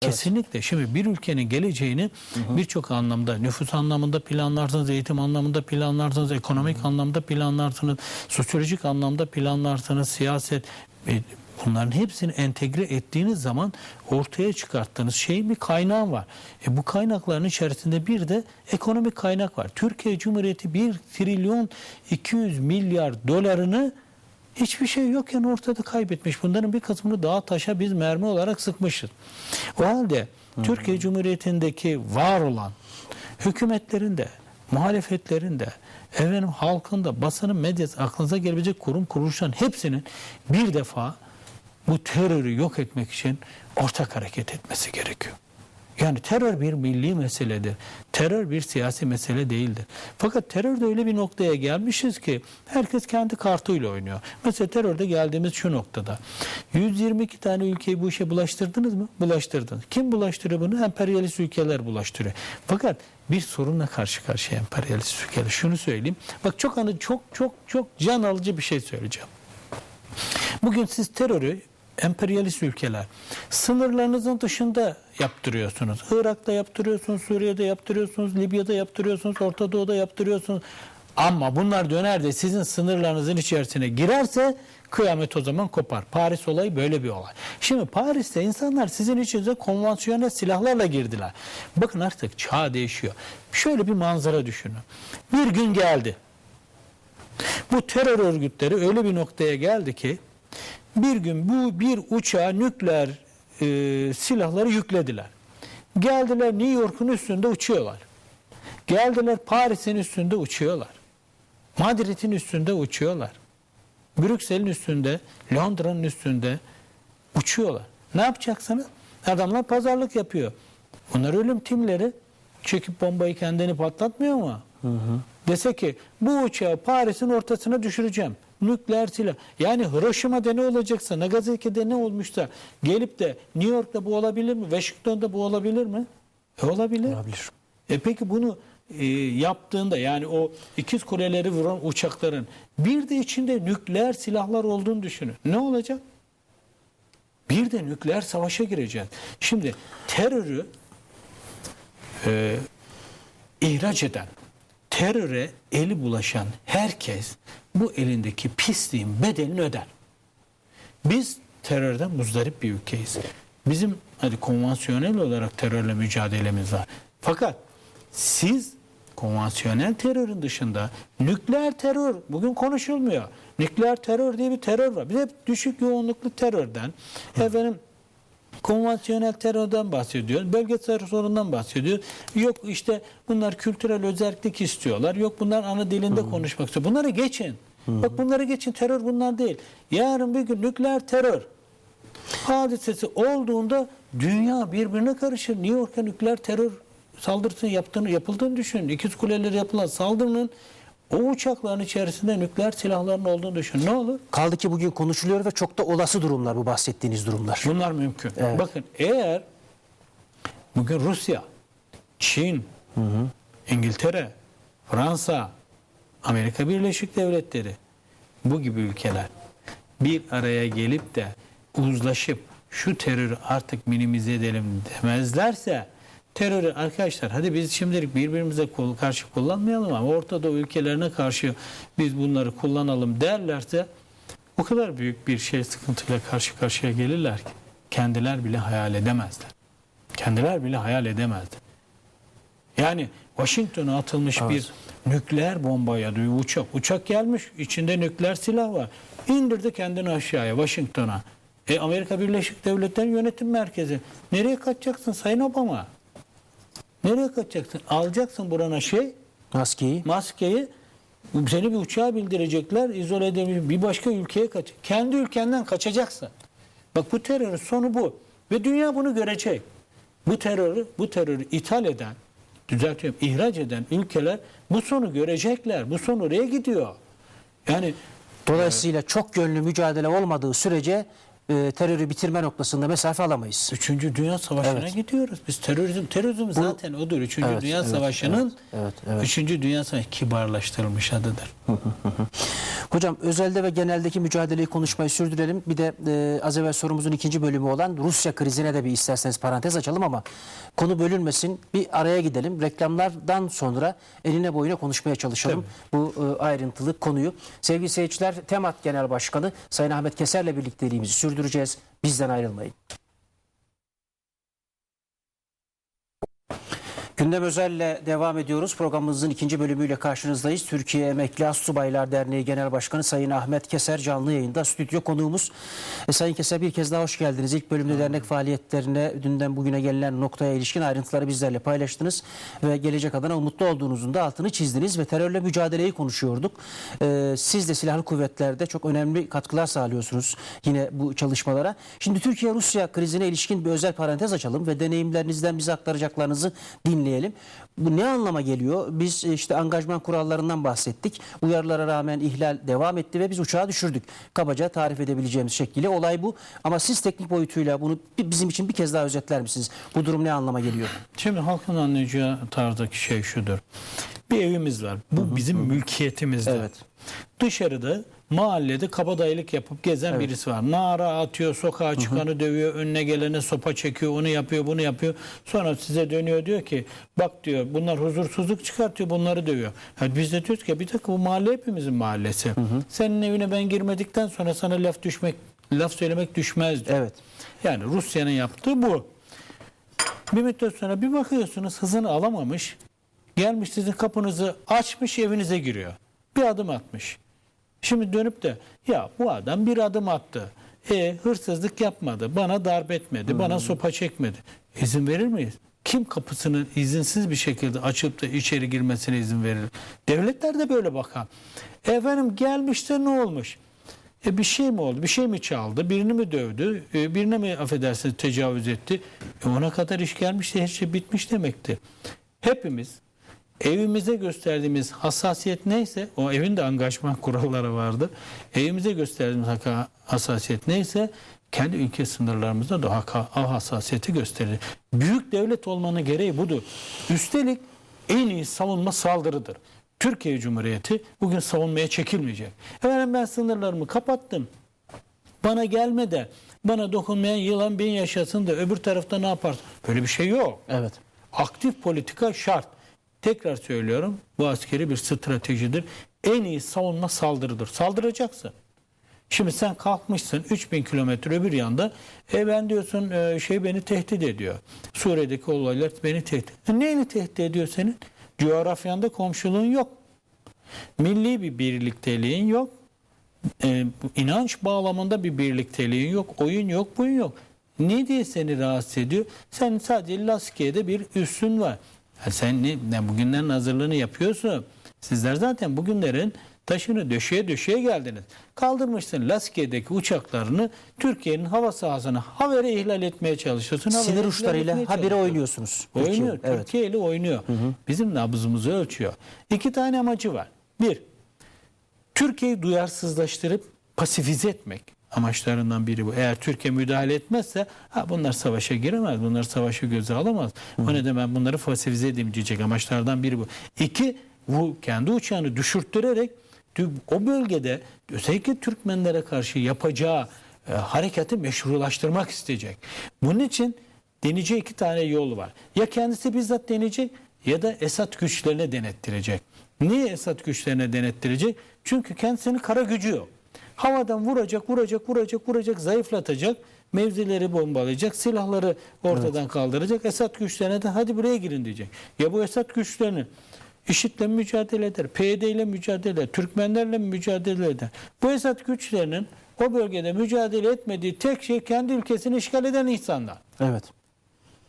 Kesinlikle. Şimdi bir ülkenin geleceğini birçok anlamda, nüfus anlamında planlarsınız, eğitim anlamında planlarsınız, ekonomik anlamda planlarsınız, sosyolojik anlamda planlarsınız, siyaset e, bunların hepsini entegre ettiğiniz zaman ortaya çıkarttığınız şey bir kaynağı var. E bu kaynakların içerisinde bir de ekonomik kaynak var. Türkiye Cumhuriyeti 1 trilyon 200 milyar dolarını Hiçbir şey yokken ortada kaybetmiş. Bunların bir kısmını dağa taşa biz mermi olarak sıkmışız. O halde Türkiye Cumhuriyeti'ndeki var olan hükümetlerin de, muhalefetlerin de, efendim halkın da, basının, medyası, aklınıza gelebilecek kurum kuruluşların hepsinin bir defa bu terörü yok etmek için ortak hareket etmesi gerekiyor. Yani terör bir milli meseledir. Terör bir siyasi mesele değildir. Fakat terörde öyle bir noktaya gelmişiz ki herkes kendi kartıyla oynuyor. Mesela terörde geldiğimiz şu noktada. 122 tane ülkeyi bu işe bulaştırdınız mı? Bulaştırdınız. Kim bulaştırıyor bunu? Emperyalist ülkeler bulaştırıyor. Fakat bir sorunla karşı karşıya emperyalist ülkeler. Şunu söyleyeyim. Bak çok anı çok çok çok can alıcı bir şey söyleyeceğim. Bugün siz terörü emperyalist ülkeler sınırlarınızın dışında yaptırıyorsunuz. Irak'ta yaptırıyorsunuz, Suriye'de yaptırıyorsunuz, Libya'da yaptırıyorsunuz, Orta Doğu'da yaptırıyorsunuz. Ama bunlar döner de sizin sınırlarınızın içerisine girerse kıyamet o zaman kopar. Paris olayı böyle bir olay. Şimdi Paris'te insanlar sizin içinize konvansiyonel silahlarla girdiler. Bakın artık çağ değişiyor. Şöyle bir manzara düşünün. Bir gün geldi. Bu terör örgütleri öyle bir noktaya geldi ki bir gün bu bir uçağa nükleer e, silahları yüklediler. Geldiler New York'un üstünde uçuyorlar. Geldiler Paris'in üstünde uçuyorlar. Madrid'in üstünde uçuyorlar. Brüksel'in üstünde, Londra'nın üstünde uçuyorlar. Ne yapacaksınız? Adamlar pazarlık yapıyor. Bunlar ölüm timleri. Çekip bombayı kendini patlatmıyor mu? Dese ki bu uçağı Paris'in ortasına düşüreceğim. Nükleer silah. Yani Hiroşima'da ne olacaksa, Nagasaki'de ne olmuşsa gelip de New York'ta bu olabilir mi? Washington'da bu olabilir mi? E olabilir. Olabilir. E peki bunu e, yaptığında yani o ikiz kuleleri vuran uçakların bir de içinde nükleer silahlar olduğunu düşünün. Ne olacak? Bir de nükleer savaşa gireceğiz. Şimdi terörü e, ihraç eden, teröre eli bulaşan herkes bu elindeki pisliğin bedelini öder. Biz terörden muzdarip bir ülkeyiz. Bizim hadi konvansiyonel olarak terörle mücadelemiz var. Fakat siz konvansiyonel terörün dışında nükleer terör bugün konuşulmuyor. Nükleer terör diye bir terör var. Biz hep düşük yoğunluklu terörden efendim konvansiyonel terörden bahsediyor. Bölgesel sorundan bahsediyor. Yok işte bunlar kültürel özellik istiyorlar. Yok bunlar ana dilinde konuşmak istiyor. Bunları geçin. Bak bunları geçin. Terör bunlar değil. Yarın bir gün nükleer terör hadisesi olduğunda dünya birbirine karışır. New York'a nükleer terör saldırısı yaptığını, yapıldığını düşünün. İkiz kulelere yapılan saldırının o uçakların içerisinde nükleer silahların olduğunu düşünün. Ne olur? Kaldı ki bugün konuşuluyor ve çok da olası durumlar bu bahsettiğiniz durumlar. Bunlar mümkün. Evet. Bakın eğer bugün Rusya, Çin, İngiltere, Fransa, Amerika Birleşik Devletleri bu gibi ülkeler bir araya gelip de uzlaşıp şu terörü artık minimize edelim demezlerse terörü arkadaşlar hadi biz şimdilik birbirimize karşı kullanmayalım ama Orta Doğu ülkelerine karşı biz bunları kullanalım derlerse o kadar büyük bir şey sıkıntıyla karşı karşıya gelirler ki kendiler bile hayal edemezler. Kendiler bile hayal edemezler. Yani Washington'a atılmış bir nükleer bombaya diyor uçak. Uçak gelmiş içinde nükleer silah var. İndirdi kendini aşağıya Washington'a. E Amerika Birleşik Devletleri yönetim merkezi. Nereye kaçacaksın Sayın Obama? Nereye kaçacaksın? Alacaksın burana şey Maskeyi. maskeyi seni bir uçağa bildirecekler izole edilmiş bir başka ülkeye kaç. Kendi ülkenden kaçacaksın. Bak bu terörün sonu bu. Ve dünya bunu görecek. Bu terörü bu terörü ithal eden düzeltiyorum ihraç eden ülkeler bu sonu görecekler. Bu son oraya gidiyor. Yani Dolayısıyla çok yönlü mücadele olmadığı sürece e, terörü bitirme noktasında mesafe alamayız. Üçüncü Dünya Savaşı'na Evet. gidiyoruz. Biz terörizm, terörizm zaten odur. Üçüncü Evet, Dünya evet, Savaşı'nın evet, evet, evet. Üçüncü Dünya Savaşı kibarlaştırılmış adıdır. Hocam özelde ve geneldeki mücadeleyi konuşmayı sürdürelim. Bir de e, az evvel sorumuzun ikinci bölümü olan Rusya krizine de bir isterseniz parantez açalım ama konu bölünmesin. Bir araya gidelim. Reklamlardan sonra eline boyuna konuşmaya çalışalım bu e, ayrıntılı konuyu. Sevgili seyirciler, Temat Genel Başkanı Sayın Ahmet Keser'le birlikteliğimizi sürdüreceğiz. Bizden ayrılmayın. Gündem Özel'le devam ediyoruz. Programımızın ikinci bölümüyle karşınızdayız. Türkiye Emekli Astsubaylar Derneği Genel Başkanı Sayın Ahmet Keser canlı yayında. Stüdyo konuğumuz. E, Sayın Keser bir kez daha hoş geldiniz. İlk bölümde dernek faaliyetlerine dünden bugüne gelinen noktaya ilişkin ayrıntıları bizlerle paylaştınız. Ve gelecek adına umutlu olduğunuzun da altını çizdiniz ve terörle mücadeleyi konuşuyorduk. E, siz de silahlı kuvvetlerde çok önemli katkılar sağlıyorsunuz yine bu çalışmalara. Şimdi Türkiye-Rusya krizine ilişkin bir özel parantez açalım ve deneyimlerinizden bize aktaracaklarınızı dinleyelim. Bu ne anlama geliyor? Biz e, işte angajman kurallarından bahsettik. Uyarılara rağmen ihlal devam etti ve biz uçağı düşürdük. Kabaca tarif edebileceğimiz şekliyle olay bu. Ama siz teknik boyutuyla bunu bi- bizim için bir kez daha özetler misiniz? Bu durum ne anlama geliyor? Şimdi halkın anlayacağı tarzdaki şey şudur. Bir evimiz var. Bu bizim mülkiyetimizde. Evet. Dışarıda mahallede kabadayılık yapıp gezen birisi var. Nara atıyor, sokağa çıkanı dövüyor, önüne gelene sopa çekiyor, onu yapıyor, bunu yapıyor. Sonra size dönüyor diyor ki bak diyor bunlar huzursuzluk çıkartıyor, bunları dövüyor. Ha, biz de diyoruz ki bir dakika bu mahalle hepimizin mahallesi. Senin evine ben girmedikten sonra sana laf düşmek, laf söylemek düşmez diyor. Evet. Yani Rusya'nın yaptığı bu. Bir müddet sonra bir bakıyorsunuz hızını alamamış. Gelmiş sizin kapınızı açmış evinize giriyor. Bir adım atmış. Şimdi dönüp de ya bu adam bir adım attı. E hırsızlık yapmadı. Bana darp etmedi. Bana sopa çekmedi. İzin verir miyiz? Kim kapısını izinsiz bir şekilde açıp da içeri girmesine izin verir? Devletler de böyle bakar. Efendim gelmiş de ne olmuş? E bir şey mi oldu? Bir şey mi çaldı? Birini mi dövdü? E birine mi affedersiniz tecavüz etti? E ona kadar iş gelmişti, her şey bitmiş demekti. Hepimiz evimize gösterdiğimiz hassasiyet neyse, o evin de angajman kuralları vardı. Evimize gösterdiğimiz hassasiyet neyse, kendi ülke sınırlarımızda da o hassasiyeti gösterir. Büyük devlet olmanın gereği budur. Üstelik en iyi savunma saldırıdır. Türkiye Cumhuriyeti bugün savunmaya çekilmeyecek. Efendim ben sınırlarımı kapattım. Bana gelme de bana dokunmayan yılan bin yaşasın da öbür tarafta ne yaparsın? Böyle bir şey yok. Evet. Aktif politika şart. Tekrar söylüyorum bu askeri bir stratejidir. En iyi savunma saldırıdır. Saldıracaksın. Şimdi sen kalkmışsın 3000 kilometre öbür yanda e ben diyorsun e, şey beni tehdit ediyor. Suriye'deki olaylar beni tehdit. E, neyini tehdit ediyor senin? Coğrafyanda komşuluğun yok. Milli bir birlikteliğin yok. E, inanç bağlamında bir birlikteliğin yok. Oyun yok, buyun yok. Ne diye seni rahatsız ediyor? Sen sadece Laskiye'de bir üssün var. Sen ne, bugünlerin hazırlığını yapıyorsun. Sizler zaten bugünlerin taşını döşeye döşeye geldiniz. Kaldırmışsın Laskiye'deki uçaklarını Türkiye'nin hava sahasını havere ihlal etmeye çalışıyorsun. Sinir uçlarıyla habire oynuyorsunuz. Oynuyor. Türkiye'nin. Evet. Türkiye ile oynuyor. Bizim nabzımızı ölçüyor. İki tane amacı var. Bir, Türkiye'yi duyarsızlaştırıp pasifize etmek amaçlarından biri bu. Eğer Türkiye müdahale etmezse ha bunlar savaşa giremez. Bunlar savaşı göze alamaz. O nedenle ben bunları pasifize edeyim diyecek amaçlardan biri bu. İki, bu kendi uçağını düşürttürerek tü- o bölgede özellikle Türkmenlere karşı yapacağı e, hareketi meşrulaştırmak isteyecek. Bunun için deneyeceği iki tane yol var. Ya kendisi bizzat deneyecek ya da Esad güçlerine denettirecek. Niye Esad güçlerine denettirecek? Çünkü kendisinin kara gücü yok. Havadan vuracak, vuracak, vuracak, vuracak, zayıflatacak, mevzileri bombalayacak, silahları ortadan kaldıracak. Esad güçlerine de hadi buraya girin diyecek. Ya bu Esad güçlerini IŞİD'le mücadele eder, PYD ile mücadele eder, Türkmenlerle mücadele eder. Bu Esad güçlerinin o bölgede mücadele etmediği tek şey kendi ülkesini işgal eden insanlar. Evet.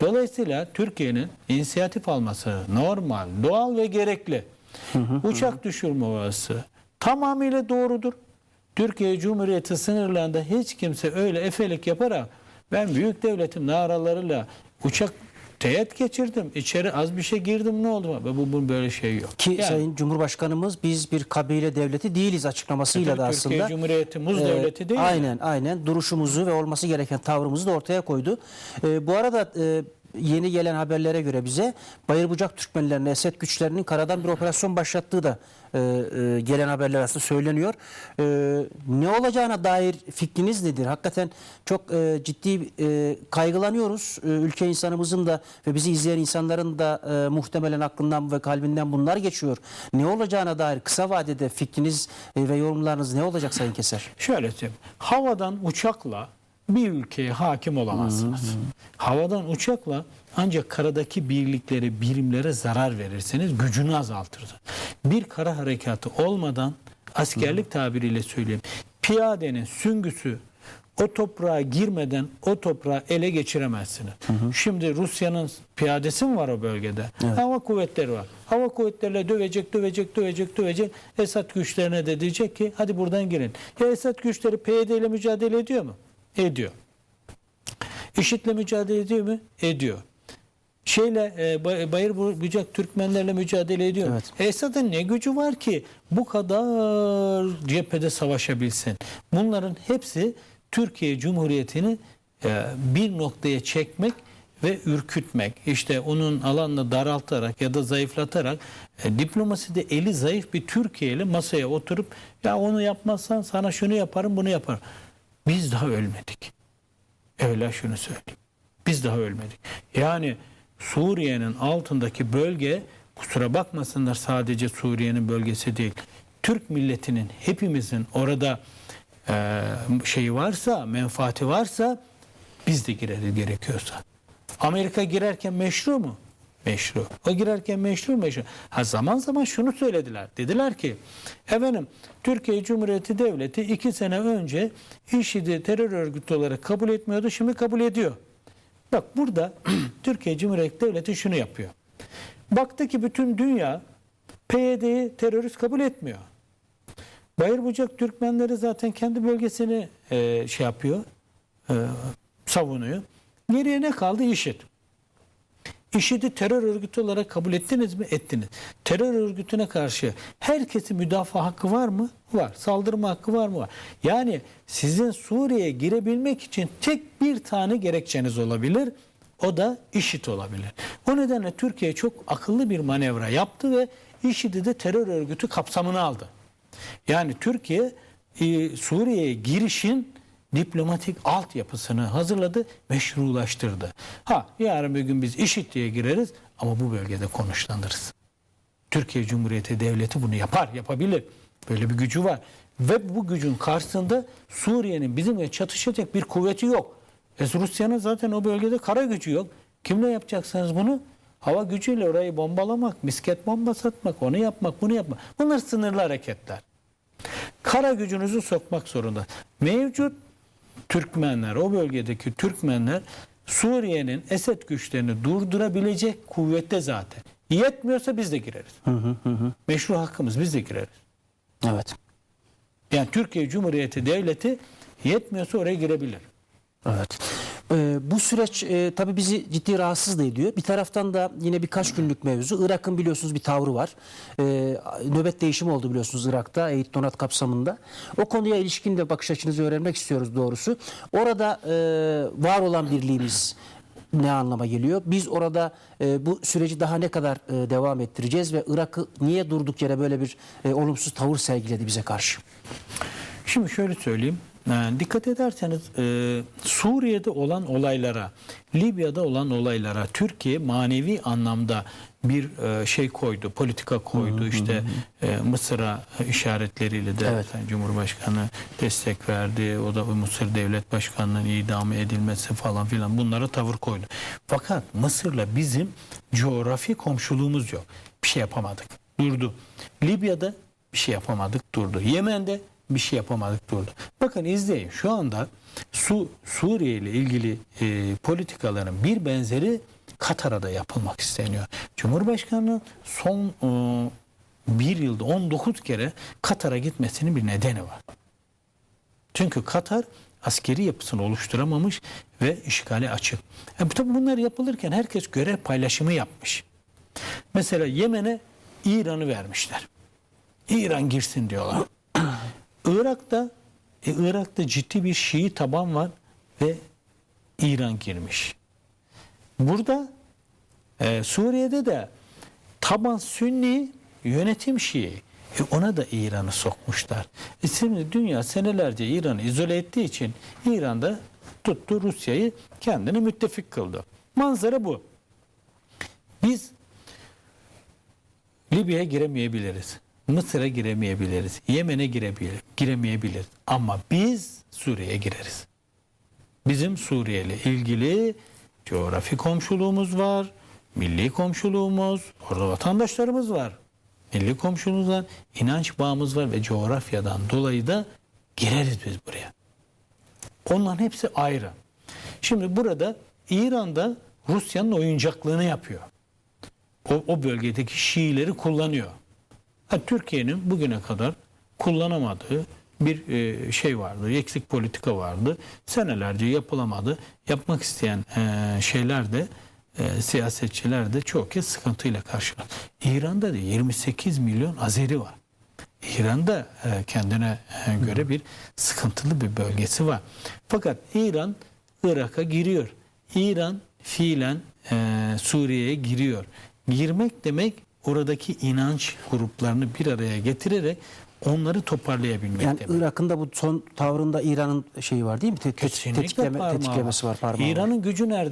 Dolayısıyla Türkiye'nin inisiyatif alması normal, doğal ve gerekli. Uçak düşürme ovası tamamıyla doğrudur. Türkiye Cumhuriyeti sınırlarında hiç kimse öyle efelik yaparak ben büyük devletim naralarıyla uçak teğet geçirdim. içeri az bir şey girdim ne oldu? Ve bu, bu böyle şey yok. Ki Yani Sayın Cumhurbaşkanımız biz bir kabile devleti değiliz açıklamasıyla da Türkiye aslında. Cumhuriyeti muz Ee, devleti değil. mi? Aynen aynen duruşumuzu ve olması gereken tavrımızı da ortaya koydu. Ee, bu arada e, yeni gelen haberlere göre bize Bayırbucak Türkmenlerinin Esed güçlerinin karadan bir operasyon başlattığı da e, e, gelen haberler arasında söyleniyor. E, ne olacağına dair fikriniz nedir? Hakikaten çok e, ciddi e, kaygılanıyoruz. E, ülke insanımızın da ve bizi izleyen insanların da e, muhtemelen aklından ve kalbinden bunlar geçiyor. Ne olacağına dair kısa vadede fikriniz e, ve yorumlarınız ne olacak Sayın Keser? Şöyle söyleyeyim. Havadan uçakla bir ülkeye hakim olamazsınız. Havadan uçakla ancak karadaki birliklere, birimlere zarar verirseniz gücünü azaltırız. Bir kara harekatı olmadan askerlik tabiriyle söyleyeyim. Piyadenin süngüsü o toprağa girmeden o toprağı ele geçiremezsiniz. Şimdi Rusya'nın piyadesi mi var o bölgede? Hava kuvvetleri var. Hava kuvvetleriyle dövecek, dövecek, dövecek, dövecek. Esad güçlerine de diyecek ki hadi buradan girin. Ya Esad güçleri PYD ile mücadele ediyor mu? Ediyor. IŞİD'le mücadele ediyor mu? Ediyor. Şeyle e, Bay- Bayır Bucak Türkmenlerle mücadele ediyor. Evet. Esad'ın ne gücü var ki bu kadar cephede savaşabilsin? Bunların hepsi Türkiye Cumhuriyeti'ni e, bir noktaya çekmek ve ürkütmek. İşte onun alanını daraltarak ya da zayıflatarak e, diplomaside eli zayıf bir Türkiye ile masaya oturup ya onu yapmazsan sana şunu yaparım bunu yaparım. Biz daha ölmedik. Evvela şunu söyleyeyim. Biz daha ölmedik. Yani Suriye'nin altındaki bölge kusura bakmasınlar sadece Suriye'nin bölgesi değil. Türk milletinin hepimizin orada e, şeyi varsa, menfaati varsa biz de gireriz gerekiyorsa. Amerika girerken meşru mu? Meşru. O girerken meşru meşru. Ha zaman zaman şunu söylediler. Dediler ki efendim Türkiye Cumhuriyeti Devleti iki sene önce IŞİD'i terör örgütü olarak kabul etmiyordu. Şimdi kabul ediyor. Bak burada Türkiye Cumhuriyeti Devleti şunu yapıyor. Baktı ki bütün dünya PYD'yi terörist kabul etmiyor. Bayırbucak Türkmenleri zaten kendi bölgesini e, şey yapıyor, e, savunuyor. Geriye ne kaldı? IŞİD. IŞİD'i terör örgütü olarak kabul ettiniz mi? Ettiniz. Terör örgütüne karşı herkesin müdafaa hakkı var mı? Var. Saldırma hakkı var mı? Var. Yani sizin Suriye'ye girebilmek için tek bir tane gerekçeniz olabilir. O da IŞİD olabilir. O nedenle Türkiye çok akıllı bir manevra yaptı ve IŞİD'i de terör örgütü kapsamına aldı. Yani Türkiye e, Suriye'ye girişin diplomatik altyapısını hazırladı, meşrulaştırdı. Ha yarın bir gün biz IŞİD diye gireriz ama bu bölgede konuşlanırız. Türkiye Cumhuriyeti Devleti bunu yapar, yapabilir. Böyle bir gücü var. Ve bu gücün karşısında Suriye'nin bizimle çatışacak bir kuvveti yok. E, Rusya'nın zaten o bölgede kara gücü yok. Kimle yapacaksınız bunu? Hava gücüyle orayı bombalamak, misket bombası atmak, onu yapmak, bunu yapmak. Bunlar sınırlı hareketler. Kara gücünüzü sokmak zorunda. Mevcut Türkmenler, o bölgedeki Türkmenler Suriye'nin Esed güçlerini durdurabilecek kuvvette zaten. Yetmiyorsa biz de gireriz. Meşru hakkımız biz de gireriz. Evet. Yani Türkiye Cumhuriyeti Devleti yetmiyorsa oraya girebilir. Evet. Ee, bu süreç e, tabii bizi ciddi rahatsız da ediyor. Bir taraftan da yine birkaç günlük mevzu. Irak'ın biliyorsunuz bir tavrı var. Ee, nöbet değişimi oldu biliyorsunuz Irak'ta Eğit Donat kapsamında. O konuya ilişkin de bakış açınızı öğrenmek istiyoruz doğrusu. Orada e, var olan birliğimiz ne anlama geliyor? Biz orada e, bu süreci daha ne kadar e, devam ettireceğiz ve Irak'ı niye durduk yere böyle bir e, olumsuz tavır sergiledi bize karşı? Şimdi şöyle söyleyeyim. Yani dikkat ederseniz e, Suriye'de olan olaylara, Libya'da olan olaylara Türkiye manevi anlamda bir e, şey koydu, politika koydu. işte e, Mısır'a işaretleriyle de Evet. Sayın Cumhurbaşkanı destek verdi. O da Mısır Devlet Başkanı'nın idamı edilmesi falan filan bunlara tavır koydu. Fakat Mısır'la bizim coğrafi komşuluğumuz yok. Bir şey yapamadık. Durdu. Libya'da bir şey yapamadık durdu. Yemen'de bir şey yapamadık durdu. Bakın izleyin şu anda Su Suriye ile ilgili e, politikaların bir benzeri Katar'a da yapılmak isteniyor. Cumhurbaşkanı son e, bir yılda 19 kere Katar'a gitmesinin bir nedeni var. Çünkü Katar askeri yapısını oluşturamamış ve işgale açık. E, tabii bunlar yapılırken herkes görev paylaşımı yapmış. Mesela Yemen'e İran'ı vermişler. İran girsin diyorlar. Irak'ta e, Irak'ta ciddi bir Şii taban var ve İran girmiş. Burada e, Suriye'de de taban Sünni yönetim Şii. E, ona da İran'ı sokmuşlar. E şimdi dünya senelerce İran'ı izole ettiği için İran'da tuttu Rusya'yı kendine müttefik kıldı. Manzara bu. Biz Libya'ya giremeyebiliriz. Mısır'a giremeyebiliriz. Yemen'e girebilir, giremeyebiliriz. Ama biz Suriye'ye gireriz. Bizim Suriye ile ilgili coğrafi komşuluğumuz var, milli komşuluğumuz, orada vatandaşlarımız var. Milli komşuluğumuz var, inanç bağımız var ve coğrafyadan dolayı da gireriz biz buraya. Onların hepsi ayrı. Şimdi burada İran'da Rusya'nın oyuncaklığını yapıyor. O, o bölgedeki Şiileri kullanıyor. Türkiye'nin bugüne kadar kullanamadığı bir e, şey vardı, eksik politika vardı. Senelerce yapılamadı. Yapmak isteyen e, şeyler de e, siyasetçiler de çok kez sıkıntıyla karşılaştı. İran'da da 28 milyon Azeri var. İran'da kendine göre bir sıkıntılı bir bölgesi var. Fakat İran Irak'a giriyor. İran fiilen Suriye'ye giriyor. Girmek demek oradaki inanç gruplarını bir araya getirerek onları toparlayabilmek Yani demek. Irak'ın da bu son tavrında İran'ın şeyi var değil mi? Te- Kesinlikle tetikleme- tetiklemesi var parmağı. var. İran'ın gücü nerede?